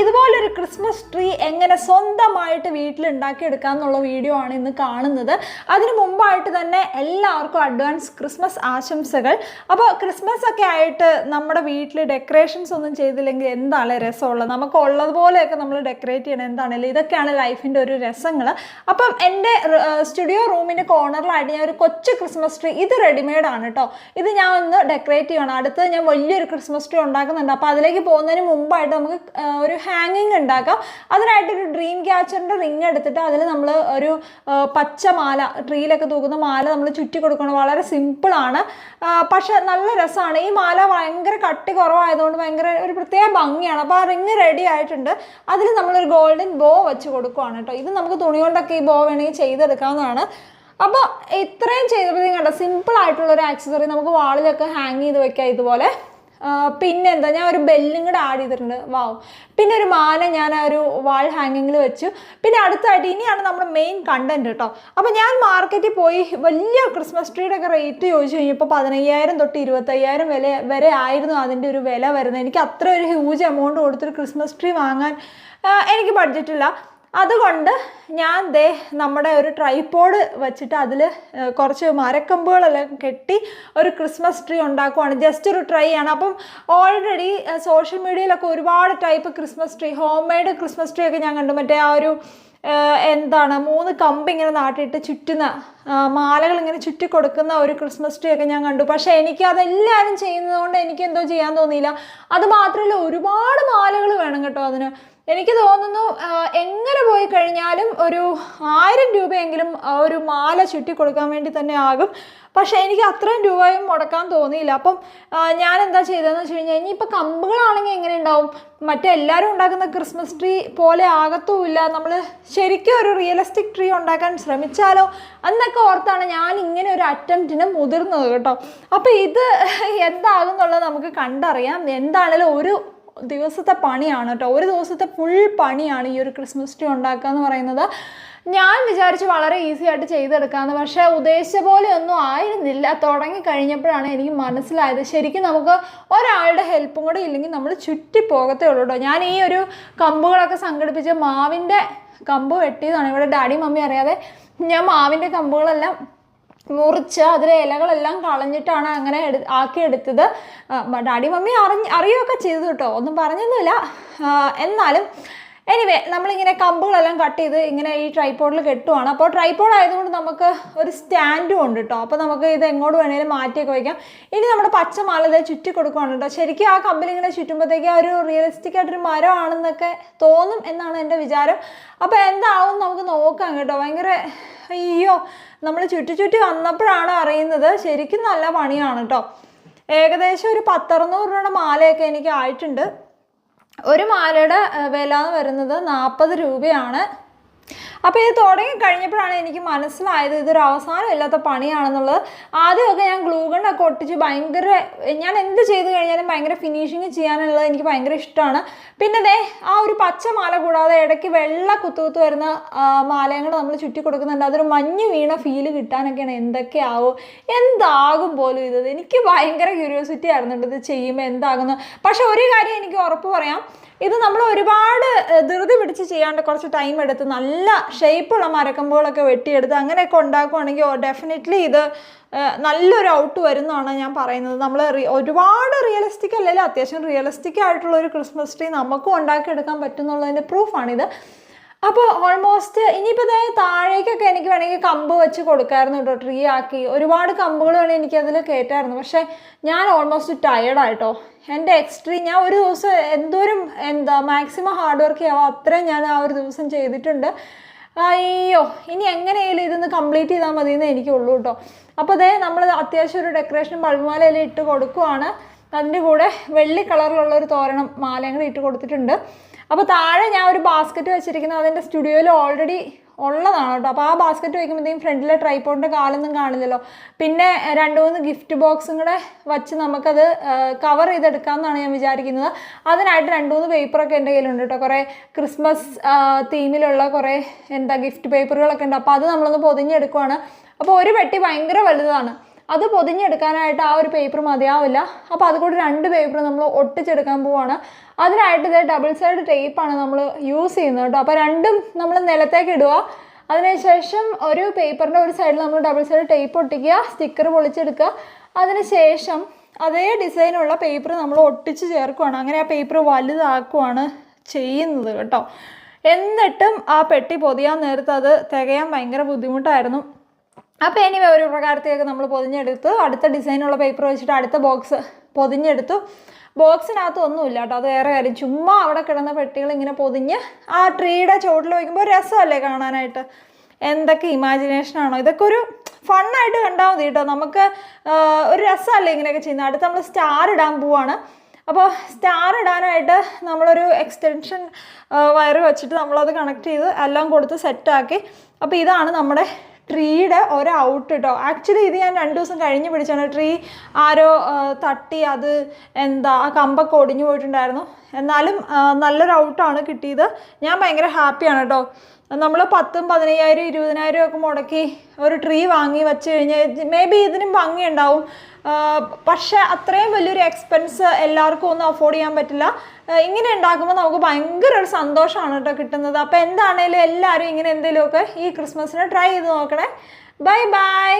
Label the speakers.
Speaker 1: ഇതുപോലൊരു Christmas tree എങ്ങനെ സ്വന്തമായിട്ട് വീട്ടിൽ ഉണ്ടാക്കിയെടുക്കാം എന്നുള്ള വീഡിയോ ആണ് ഇന്ന് കാണുന്നത്. അതിന് മുമ്പായിട്ട് തന്നെ എല്ലാവർക്കും അഡ്വാൻസ് ക്രിസ്മസ് ആശംസകൾ. അപ്പോൾ ക്രിസ്മസ് ഒക്കെ ആയിട്ട് നമ്മുടെ വീട്ടിൽ ഡെക്കറേഷൻസ് ഒന്നും ചെയ്തില്ലെങ്കിൽ എന്താണ് രസമുള്ളത്? നമുക്ക് ഉള്ളതുപോലെയൊക്കെ നമ്മൾ ഡെക്കറേറ്റ് ചെയ്യണം. എന്താണല്ലോ ഇതൊക്കെയാണ് ലൈഫിന്റെ ഒരു രസങ്ങൾ അപ്പം എന്റെ സ്റ്റുഡിയോ റൂമിന്റെ കോർണറിലായിട്ട് ഞാൻ ഒരു കൊച്ചു ക്രിസ്മസ് ട്രീ ഇത് റെഡിമെയ്ഡ് ആണ് കേട്ടോ ഇത് ഞാൻ ഒന്ന് ഡെക്കറേറ്റ് ചെയ്യണം. അടുത്ത് ഞാൻ വലിയൊരു ക്രിസ്മസ് ട്രീ ഉണ്ടാക്കുന്നുണ്ട്. അപ്പോൾ അതിലേക്ക് പോകുന്നതിന് മുമ്പായിട്ട് നമുക്ക് ഒരു ഹാങ്ങിങ് ഉണ്ടാക്കാം. അതിനായിട്ടൊരു ഡ്രീം ക്യാച്ചറിന്റെ റിങ് എടുത്തിട്ട് അതിൽ നമ്മൾ ഒരു പച്ച മാല ട്രീയിലൊക്കെ തൂക്കുന്ന മാല നമ്മൾ ചുറ്റി കൊടുക്കണം. വളരെ സിമ്പിളാണ് പക്ഷെ നല്ല രസമാണ്. ഈ മാല ഭയങ്കര കട്ടി കുറവായതുകൊണ്ട് ഭയങ്കര ഒരു പ്രത്യേക ഭംഗിയാണ്. അപ്പോൾ ആ റിങ് റെഡി ആയിട്ടുണ്ട്. അതിൽ നമ്മളൊരു ഗോൾഡൻ ബോ വെച്ച് കൊടുക്കുവാണ് കേട്ടോ. ഇത് നമുക്ക് തുണി കൊണ്ടൊക്കെ ഈ ബോ വേണമെങ്കിൽ ചെയ്തെടുക്കാവുന്നതാണ്. അപ്പോൾ ഇത്രയും ചെയ്തപ്പോഴത്തേക്കും കണ്ട? സിമ്പിൾ ആയിട്ടുള്ള ഒരു ആക്സസറി നമുക്ക് വാളിലൊക്കെ ഹാങ് ചെയ്ത് വെക്കാം ഇതുപോലെ. ആ, പിന്നെ എന്താ ഞാൻ ഒരു ബെല്ലും കൂടെ ആഡ് ചെയ്തിട്ടുണ്ട്. വാവ് പിന്നെ ഒരു മാല ഞാൻ ആ ഒരു വാൾ ഹാങ്ങിങ്ങിൽ വെച്ചു. പിന്നെ അടുത്തായിട്ട് ഇനിയാണ് നമ്മുടെ മെയിൻ കണ്ടന്റ് കേട്ടോ അപ്പോൾ ഞാൻ മാർക്കറ്റിൽ പോയി വലിയ ക്രിസ്മസ് ട്രീയുടെ ഒക്കെ റേറ്റ് ചോദിച്ചു കഴിഞ്ഞപ്പോൾ പതിനയ്യായിരം തൊട്ട് ഇരുപത്തയ്യായിരം വില വരെ ആയിരുന്നു അതിന്റെ ഒരു വില വരുന്നത്. എനിക്ക് അത്ര ഒരു ഹ്യൂജ് എമൗണ്ട് കൊടുത്തൊരു ക്രിസ്മസ് ട്രീ വാങ്ങാൻ എനിക്ക് ബഡ്ജറ്റില്ല അതുകൊണ്ട് ഞാൻ ദേ നമ്മുടെ ഒരു ട്രൈപ്പോഡ് വെച്ചിട്ട് അതിൽ കുറച്ച് മരക്കമ്പുകളെല്ലാം കെട്ടി ഒരു ക്രിസ്മസ് ട്രീ ഉണ്ടാക്കുവാണ്. ജസ്റ്റ് ഒരു ട്രൈ ആണ്. അപ്പം ഓൾറെഡി സോഷ്യൽ മീഡിയയിലൊക്കെ ഒരുപാട് type Christmas tree homemade Christmas tree ഒക്കെ ഞാൻ കണ്ടു. മറ്റേ ആ ഒരു എന്താണ് മൂന്ന് കമ്പ് ഇങ്ങനെ നാട്ടിയിട്ട് ചുറ്റുന്ന മാലകൾ ഇങ്ങനെ ചുറ്റി കൊടുക്കുന്ന ഒരു ക്രിസ്മസ് ട്രീ ഒക്കെ ഞാൻ കണ്ടു. പക്ഷേ എനിക്ക് അതെല്ലാവരും ചെയ്യുന്നതുകൊണ്ട് എനിക്ക് എന്തോ ചെയ്യാൻ തോന്നിയില്ല. അത് മാത്രമല്ല ഒരുപാട് മാലകൾ വേണം കേട്ടോ അതിന്. എനിക്ക് തോന്നുന്നു എങ്ങനെ പോയി കഴിഞ്ഞാലും ഒരു ആയിരം രൂപയെങ്കിലും ഒരു മാല ചുറ്റി കൊടുക്കാൻ വേണ്ടി തന്നെ ആകും. പക്ഷേ എനിക്ക് അത്രയും രൂപയും മുടക്കാൻ തോന്നിയില്ല. അപ്പം ഞാൻ എന്താ ചെയ്തതെന്ന് വെച്ച് കഴിഞ്ഞാൽ ഇനിയിപ്പോൾ കമ്പുകളാണെങ്കിൽ എങ്ങനെ ഉണ്ടാവും മറ്റെല്ലാവരും ഉണ്ടാക്കുന്ന ക്രിസ്മസ് ട്രീ പോലെ ആകത്തുമില്ല. നമ്മൾ ശരിക്കും ഒരു റിയലിസ്റ്റിക് ട്രീ ഉണ്ടാക്കാൻ ശ്രമിച്ചാലോ? എന്നൊക്കെ ഓർത്താണ് ഞാൻ ഇങ്ങനെ ഒരു അറ്റംപ്റ്റിന് മുതിർന്നത് കേട്ടോ. അപ്പോൾ ഇത് എന്താകുന്നുള്ളത് നമുക്ക് കണ്ടറിയാം. എന്താണേലും ഒരു ദിവസത്തെ പണിയാണ് കേട്ടോ ഒരു ദിവസത്തെ ഫുൾ പണിയാണ് ഈ ഒരു ക്രിസ്മസ് ട്രീ ഉണ്ടാക്കുക എന്ന് പറയുന്നത്. ഞാൻ വിചാരിച്ച് വളരെ ഈസി ആയിട്ട് ചെയ്തെടുക്കാമെന്ന് പക്ഷേ ഉദ്ദേശിച്ച പോലെ ഒന്നും ആയിരുന്നില്ല. തുടങ്ങി കഴിഞ്ഞപ്പോഴാണ് എനിക്ക് മനസ്സിലായത് ശരിക്കും നമുക്ക് ഒരാളുടെ ഹെൽപ്പും കൂടെ ഇല്ലെങ്കിൽ നമ്മൾ ചുറ്റി പോകത്തേ ഉള്ളൂ കേട്ടോ ഞാൻ ഈ ഒരു കമ്പുകളൊക്കെ സംഘടിപ്പിച്ച് മാവിന്റെ കമ്പ് വെട്ടിയതാണ്. ഇവിടെ ഡാഡി മമ്മി അറിയാതെ ഞാൻ മാവിന്റെ കമ്പുകളെല്ലാം മുറിച്ച് അതിലെ ഇലകളെല്ലാം കളഞ്ഞിട്ടാണ് അങ്ങനെ എടു ആക്കിയെടുത്തത് ഡാഡി മമ്മി അറിഞ്ഞ് അറിയുകയൊക്കെ ചെയ്തു കേട്ടോ. ഒന്നും പറഞ്ഞൊന്നുമില്ല. എന്നാലും എനിവേ നമ്മളിങ്ങനെ കമ്പുകളെല്ലാം കട്ട് ചെയ്ത് ഇങ്ങനെ ഈ ട്രൈപ്പോഡിൽ കെട്ടുവാണ്. അപ്പോൾ ട്രൈപ്പോഡ് ആയതുകൊണ്ട് നമുക്ക് ഒരു സ്റ്റാൻഡും ഉണ്ട് കേട്ടോ. അപ്പോൾ നമുക്ക് ഇത് എങ്ങോട്ട് വേണേലും മാറ്റിയൊക്കെ വയ്ക്കാം. ഇനി നമ്മുടെ പച്ചമാല ഇതേ ചുറ്റി കൊടുക്കുവാണ് കേട്ടോ. ശരിക്കും ആ കമ്പിൽ ഇങ്ങനെ ചുറ്റുമ്പോഴത്തേക്ക് ഒരു റിയലിസ്റ്റിക് ആയിട്ടൊരു മരമാണെന്നൊക്കെ തോന്നും എന്നാണ് എന്റെ വിചാരം. അപ്പോൾ എന്താവും നമുക്ക് നോക്കാം കേട്ടോ. ഭയങ്കര അയ്യോ നമ്മൾ ചുറ്റി ചുറ്റി വന്നപ്പോഴാണ് അറിയുന്നത് ശരിക്കും നല്ല പണിയാണ് കേട്ടോ ഏകദേശം ഒരു പത്തറുന്നൂറ് രൂപയുടെ മാലയൊക്കെ എനിക്ക് ആയിട്ടുണ്ട്. ഒരു മാലയുടെ വില എന്ന് വരുന്നത് നാൽപ്പത് രൂപയാണ്. അപ്പോൾ ഇത് തുടങ്ങി കഴിഞ്ഞപ്പോഴാണ് എനിക്ക് മനസ്സിലായത് ഇതൊരു അവസാനം ഇല്ലാത്ത പണിയാണെന്നുള്ളത്. ആദ്യമൊക്കെ ഞാൻ ഗ്ലൂഗണ്ണൊക്കെ ഒട്ടിച്ച് ഭയങ്കര ഞാൻ എന്ത് ചെയ്ത് കഴിഞ്ഞാലും ഭയങ്കര ഫിനിഷിങ് ചെയ്യാനുള്ളത് എനിക്ക് ഭയങ്കര ഇഷ്ടമാണ്. പിന്നെ ദേ ആ ഒരു പച്ച മാല കൂടാതെ ഇടയ്ക്ക് വെള്ള കുത്തുകുത്ത് വരുന്ന മാലയങ്ങൾ നമ്മൾ ചുറ്റി കൊടുക്കുന്നുണ്ട്. അതൊരു മഞ്ഞ് വീണ ഫീൽ കിട്ടാനൊക്കെയാണ് എന്തൊക്കെയാവോ എന്താകും പോലും ഇത്. എനിക്ക് ഭയങ്കര ക്യൂരിയോസിറ്റി ആയിരുന്നുണ്ട് ഇത് ചെയ്യുമ്പോൾ എന്താകുന്നു. പക്ഷെ ഒരു കാര്യം എനിക്ക് ഉറപ്പ് പറയാം. ഇത് നമ്മൾ ഒരുപാട് ധൃതി പിടിച്ച് ചെയ്യാണ്ട് കുറച്ച് ടൈം എടുത്ത് നല്ല ഷേപ്പുള്ള മരക്കമ്പുകളൊക്കെ വെട്ടിയെടുത്ത് അങ്ങനെയൊക്കെ ഉണ്ടാക്കുവാണെങ്കിൽ ഡെഫിനറ്റ്ലി ഇത് നല്ലൊരു ഔട്ട് വരുന്നതാണ് ഞാൻ പറയുന്നത്. നമ്മൾ ഒരുപാട് റിയലിസ്റ്റിക് അല്ലെങ്കിൽ അത്യാവശ്യം റിയലിസ്റ്റിക് ആയിട്ടുള്ള ഒരു ക്രിസ്മസ് ട്രീ നമുക്കും ഉണ്ടാക്കിയെടുക്കാൻ പറ്റുന്നുള്ളതിന്റെ പ്രൂഫാണിത് അപ്പോൾ ഓൾമോസ്റ്റ് ഇനിയിപ്പോൾ തന്നെ താഴേക്കൊക്കെ എനിക്ക് വേണമെങ്കിൽ കമ്പ് വെച്ച് കൊടുക്കായിരുന്നു കേട്ടോ ട്രീ ആക്കി. ഒരുപാട് കമ്പുകൾ വേണമെങ്കിൽ എനിക്കതിൽ കയറ്റായിരുന്നു. പക്ഷേ ഞാൻ ഓൾമോസ്റ്റ് ടയേർഡായിട്ടോ എന്റെ എക്സ്ട്രീ ഞാൻ ഒരു ദിവസം എന്തോരം എന്താ മാക്സിമം ഹാർഡ് വർക്ക് ചെയ്യാവോ അത്രയും ഞാൻ ആ ഒരു ദിവസം ചെയ്തിട്ടുണ്ട്. അയ്യോ ഇനി എങ്ങനെയായാലും ഇതൊന്ന് കംപ്ലീറ്റ് ചെയ്താൽ മതി എന്ന് എനിക്കുള്ളൂ കേട്ടോ. അപ്പോൾ അതേ നമ്മൾ അത്യാവശ്യം ഒരു ഡെക്കറേഷൻ ബൾബുമാലയിൽ ഇട്ട് കൊടുക്കുവാണ്. അതിന്റെ കൂടെ വെള്ളി കളറിലുള്ള ഒരു തോരണം മാലയും ഇട്ട് കൊടുത്തിട്ടുണ്ട്. അപ്പോൾ താഴെ ഞാൻ ഒരു ബാസ്ക്കറ്റ് വെച്ചിരിക്കുന്നത് അതിന്റെ സ്റ്റുഡിയോയിൽ ഓൾറെഡി ഉള്ളതാണ് കേട്ടോ. അപ്പോൾ ആ ബാസ്ക്കറ്റ് വയ്ക്കുമ്പോഴത്തേക്കും ഫ്രണ്ടിലെ ട്രൈപ്പോഡിന്റെ കാലൊന്നും കാണില്ലല്ലോ. പിന്നെ രണ്ട് മൂന്ന് ഗിഫ്റ്റ് ബോക്സും കൂടെ വച്ച് നമുക്കത് കവർ ചെയ്തെടുക്കാമെന്നാണ് ഞാൻ വിചാരിക്കുന്നത്. അതിനായിട്ട് രണ്ട് മൂന്ന് പേപ്പറൊക്കെ എന്റെ കയ്യിലുണ്ട് കേട്ടോ. കുറേ ക്രിസ്മസ് തീമിലുള്ള കുറേ എന്താ ഗിഫ്റ്റ് പേപ്പറുകളൊക്കെ ഉണ്ട്. അപ്പോൾ അത് നമ്മളൊന്ന് പൊതിഞ്ഞെടുക്കുവാണ്. അപ്പോൾ ഒരു പെട്ടി ഭയങ്കര വലുതാണ്. അത് പൊതിഞ്ഞെടുക്കാനായിട്ട് ആ ഒരു പേപ്പർ മതിയാവില്ല. അപ്പോൾ അതുകൂടി രണ്ട് പേപ്പർ നമ്മൾ ഒട്ടിച്ചെടുക്കാൻ പോവാണ്. അതിനായിട്ട് ഇതേ ഡബിൾ സൈഡ് ടേപ്പാണ് നമ്മൾ യൂസ് ചെയ്യുന്നത് കേട്ടോ. അപ്പോൾ രണ്ടും നമ്മൾ നിലത്തേക്ക് ഇടുക. അതിനുശേഷം ഒരു പേപ്പറിന്റെ ഒരു സൈഡിൽ നമ്മൾ ഡബിൾ സൈഡ് ടേപ്പ് ഒട്ടിക്കുക സ്റ്റിക്കർ പൊളിച്ചെടുക്കുക. അതിനുശേഷം അതേ ഡിസൈനുള്ള പേപ്പർ നമ്മൾ ഒട്ടിച്ച് ചേർക്കുകയാണ് അങ്ങനെ ആ പേപ്പർ വലുതാക്കുവാണ് ചെയ്യുന്നത് കേട്ടോ. എന്നിട്ടും ആ പെട്ടി പൊതിയാൻ നേരത്ത് അത് തികയാൻ ഭയങ്കര ബുദ്ധിമുട്ടായിരുന്നു. അപ്പോൾ ഇനി ഒരു പ്രകാരത്തേക്ക് നമ്മൾ പൊതിഞ്ഞെടുത്ത്. അടുത്ത ഡിസൈനുള്ള പേപ്പർ വെച്ചിട്ട് അടുത്ത ബോക്സ് പൊതിഞ്ഞെടുത്തു. ബോക്സിനകത്ത് ഒന്നുമില്ല കേട്ടോ അത് വേറെ കാര്യം. ചുമ്മാ അവിടെ കിടന്ന പെട്ടികൾ ഇങ്ങനെ പൊതിഞ്ഞ് ആ ട്രീയുടെ ചുവട്ടിൽ വയ്ക്കുമ്പോൾ രസമല്ലേ കാണാനായിട്ട്. എന്തൊക്കെ ഇമാജിനേഷനാണോ ഇതൊക്കെ ഒരു ഫണ്ണായിട്ട് കണ്ടാൽ മതി കേട്ടോ. നമുക്ക് ഒരു രസമല്ലേ ഇങ്ങനെയൊക്കെ ചെയ്യുന്നത്. അടുത്ത് നമ്മൾ സ്റ്റാർ ഇടാൻ പോവാണ്. അപ്പോൾ സ്റ്റാർ ഇടാനായിട്ട് നമ്മളൊരു എക്സ്റ്റൻഷൻ വയർ വെച്ചിട്ട് നമ്മളത് കണക്ട് ചെയ്ത് എല്ലാം കൊടുത്ത് സെറ്റാക്കി അപ്പോൾ ഇതാണ് നമ്മുടെ ട്രീയുടെ ഒരു ഔട്ട് കേട്ടോ ആക്ച്വലി ഇത് ഞാൻ രണ്ട് ദിവസം കഴിഞ്ഞ് പിടിച്ചാണ്. ട്രീ ആരോ തട്ടി അത് എന്താ ആ കമ്പൊക്കെ ഒടിഞ്ഞു പോയിട്ടുണ്ടായിരുന്നു. എന്നാലും നല്ലൊരു ഔട്ടാണ് കിട്ടിയത്. ഞാൻ ഭയങ്കര ഹാപ്പിയാണ് കേട്ടോ നമ്മൾ പത്തും പതിനയ്യായിരം ഇരുപതിനായിരം ഒക്കെ മുടക്കി ഒരു ട്രീ വാങ്ങി വെച്ച് കഴിഞ്ഞാൽ മേ ബി ഇതിനും ഭംഗിയുണ്ടാവും. പക്ഷേ അത്രയും വലിയൊരു എക്സ്പെൻസ് എല്ലാവർക്കും ഒന്നും അഫോർഡ് ചെയ്യാൻ പറ്റില്ല. ഇങ്ങനെ ഉണ്ടാക്കുമ്പോൾ നമുക്ക് ഭയങ്കര ഒരു സന്തോഷമാണ് കേട്ടോ കിട്ടുന്നത്. അപ്പോൾ എന്താണേലും എല്ലാവരും ഇങ്ങനെ എന്തെങ്കിലുമൊക്കെ ഈ ക്രിസ്മസിന് ട്രൈ ചെയ്ത് നോക്കണേ. Bye bye